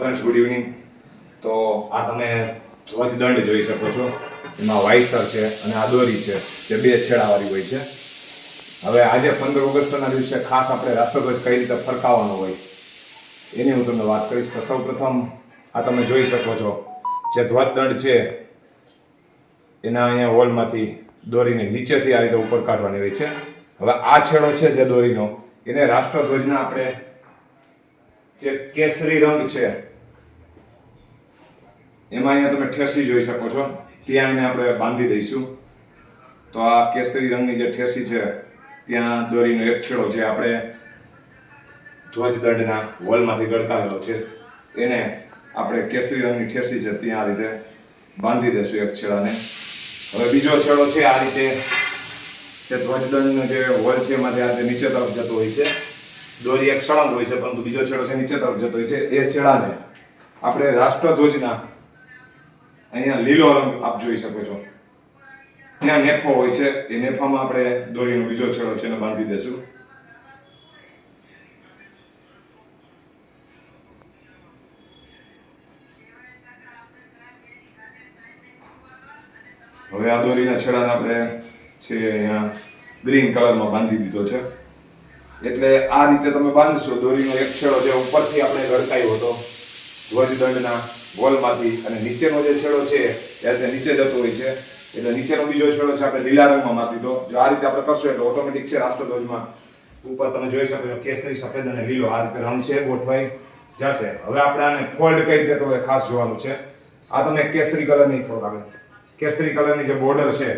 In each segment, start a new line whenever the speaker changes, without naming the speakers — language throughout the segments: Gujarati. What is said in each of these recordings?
ગુડ ઇવનિંગ તો આ તમે ધ્વજદંડ જોઈ શકો છો. એમાં વાઇસર છે અને આ દોરી છે, જે બે છેડાવાળી હોય છે. હવે આજે પંદર ઓગસ્ટના દિવસે ખાસ આપણે રાષ્ટ્રધ્વજ કઈ રીતે ફરકાવવાનો હોય, એની હું તમને વાત કરીશ. તો સૌપ્રથમ આ તમે જોઈ શકો છો, જે ધ્વજદંડ છે, એના અહીંયા હોલમાંથી દોરીને નીચેથી આ રીતે ઉપર કાઢવાની હોય છે. હવે આ છેડો છે જે દોરીનો, એને રાષ્ટ્રધ્વજના આપણે જે કેસરી રંગ છે એમાં અહીંયા તમે ઠેસી જોઈ શકો છો. ત્યાં એને આપણે બાંધી દઈશું. તો આ કેસરી રંગની જે ઠેસી છે, ત્યાં દોરીનો એક છેડો જે આપણે ધ્વજદંડના વોલમાંથી ગળકાવેલો છે. એને આપણે કેસરી રંગની ઠેસી છે, ત્યાં આ રીતે બાંધી દઈશું એક છેડાને. હવે બીજો છેડો છે આ રીતે જે ધ્વજદંડનો જે વોલ છે એમાંથી આ નીચે તરફ જતો હોય છે. દોરી એક સળંગ હોય છે, પરંતુ બીજો છેડો છે નીચે તરફ જતો હોય છે. એ છેડાને આપણે રાષ્ટ્રધ્વજના અહીંયા લીલો રંગ આપ જોઈ શકો છો. ત્યાં નેફો હોય છે, એ નેફામાં આપણે દોરીનો બીજો છેડો છે એને બાંધી દેશું. હવે આ દોરીના છેડાને આપણે છે અહીંયા ગ્રીન કલરમાં બાંધી દીધો છે. એટલે આ રીતે તમે બાંધશો, દોરીનો એક છેડો જે ઉપરથી આપણે ગળકાયો હતો ધ્વજદંડના વોલમાંથી અને નીચેનો જે છેડો છે, એ નીચે જતો હોય છે. એટલે નીચેનો બીજો છેડો છે, આપણે લીલા રંગમાં માપી દીધો. જો આ રીતે આપણે કરશો, એટલે ઓટોમેટિક છે રાષ્ટ્રધ્વજમાં. ઉપર તમે જોઈ શકો છો, કેસરી, સફેદ અને લીલો આ રીતે રંગ છે, ગોઠવાઈ જશે. હવે આપણે આને ફોલ્ડ કઈ રીતે એ ખાસ જોવાનું છે. આ તમે કેસરી કલરની થોડોક આગળ. કેસરી કલરની જે બોર્ડર છે,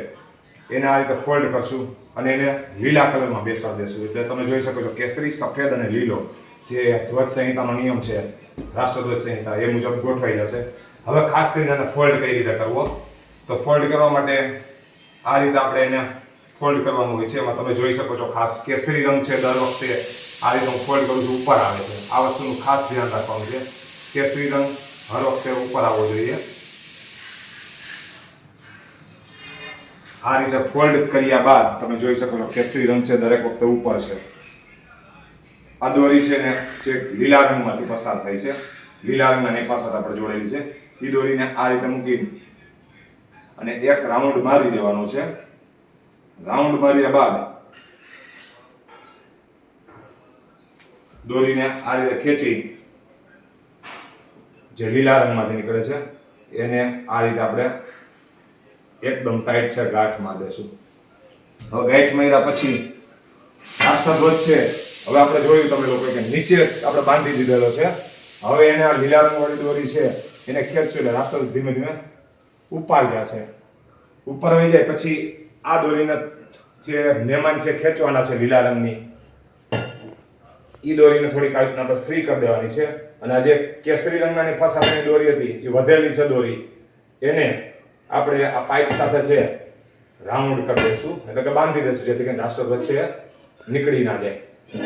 એને આ રીતે ફોલ્ડ કરશું અને એને લીલા કલરમાં બેસાડી દેશું. એટલે તમે જોઈ શકો છો, કેસરી, સફેદ અને લીલો. જે ધ્વજ સંહિતાનો નિયમ છે રાષ્ટ્રધ્વજ સંહિતા, એ મુજબ ગોઠવાઈ જશે. હવે ખાસ કરીને એને ફોલ્ડ કઈ રીતે કરવો? તો ફોલ્ડ કરવા માટે આ રીતે આપણે એને ફોલ્ડ કરવાનું હોય છે. એમાં તમે જોઈ શકો છો ખાસ કેસરી રંગ છે દર વખતે. આ રીતે હું ફોલ્ડ કરું છું, ઉપર આવે છે. આ વસ્તુનું ખાસ ધ્યાન રાખવાનું છે. કેસરી રંગ હર વખતે ઉપર આવવો જોઈએ. આ રીતે ફોલ્ડ કર્યા બાદ તમે જોઈ શકો છો કેસરી રંગ છે, દરેક વખતે ઉપર છે. આ દોરી છે ને, જે લીલા રંગમાંથી પસાર થાય છે. લીલા રંગના નેપા સાથે આપણે જોડેલી છે. એ દોરીને આ રીતે મૂકી અને એક રાઉન્ડ મારી દેવાનો છે. રાઉન્ડ માર્યા બાદ દોરીને આ રીતે ખેંચી જે લીલા રંગમાંથી નીકળે છે, એને આ રીતે આપણે એકદમ ટાઈટ છે ગાંઠમાં દેશું. હવે ગાંઠ માર્યા પછી રાષ્ટ્રધ્વજ છે. હવે આપણે જોયું તમે લોકો કે નીચે આપણે બાંધી દીધેલો છે. હવે એને આ લીલા રંગવાળી દોરી છે, એને ખેંચશું એટલે રાસ્તો ધીમે ધીમે ઉપર જશે. ઉપર આવી જાય, પછી આ દોરીને જે મહેમાન છે, ખેંચવાના છે લીલા રંગની. એ દોરીને થોડીક આ આપણે ફ્રી કરી દેવાની છે. અને આ જે કેસરી રંગની ફસાવાની દોરી હતી, એ વધેલી છે દોરી. એને આપણે આ પાઇપ સાથે છે, રાઉન્ડ કરી દઈશું એટલે કે બાંધી દઈશું જેથી કરીને રાષ્ટ્રધ્વજ છે નીકળી ના જાય. આ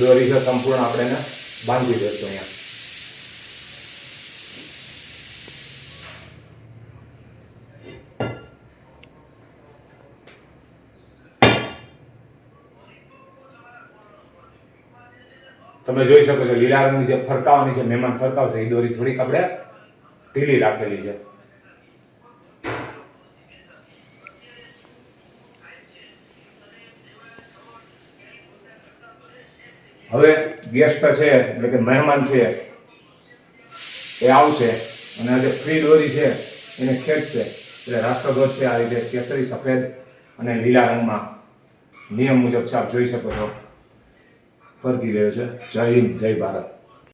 દોરી છે સંપૂર્ણ આપણે એને બાંધી દઈશું અહીંયા. તમે જોઈ શકો છો, લીલા રંગની જે ફરકાવાની છે મહેમાન ફરકાવશે, એ દોરી થોડીક આપણે ઢીલી રાખેલી છે. હવે ગેસ્ટ છે, એટલે કે મહેમાન છે, એ આવશે. અને આ જે ફ્રી દોરી છે, એને ખેંચશે એટલે રાષ્ટ્રધ્વજ છે, આ રીતે કેસરી, સફેદ અને લીલા રંગમાં. નિયમ મુજબ છે, આપ જોઈ શકો છો. ફરકી ગયો છે. જય હિન્દ, જય ભારત.